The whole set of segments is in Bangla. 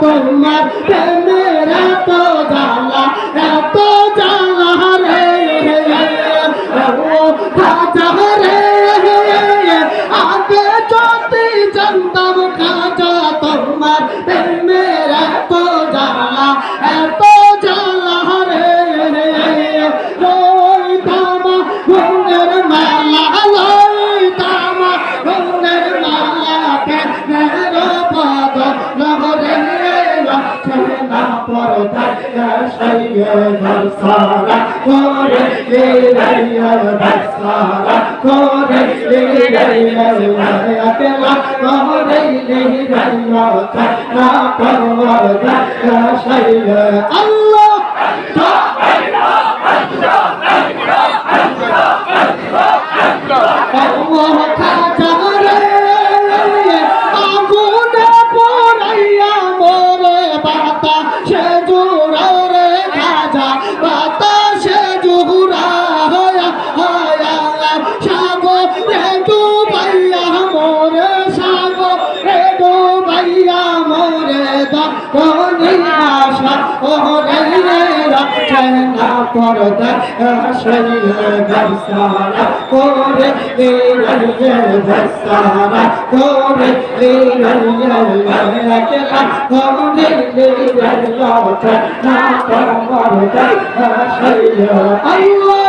তোমার প্রেমের এত জ্বালা এত জ্বালা রে ও খাজা রে প্রেমের পদ লহরে লক্ষ্যে না পরদা সাইয়ে দর্শনা দনি আশা ওরে রে রচনা করদা শরীর গরসানা করে লিরয়ে ভসানা করে লিরয়ে একলা করে লিরয়ে রচনা করদা শরীর আল্লাহ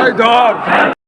এই ধর এই ধর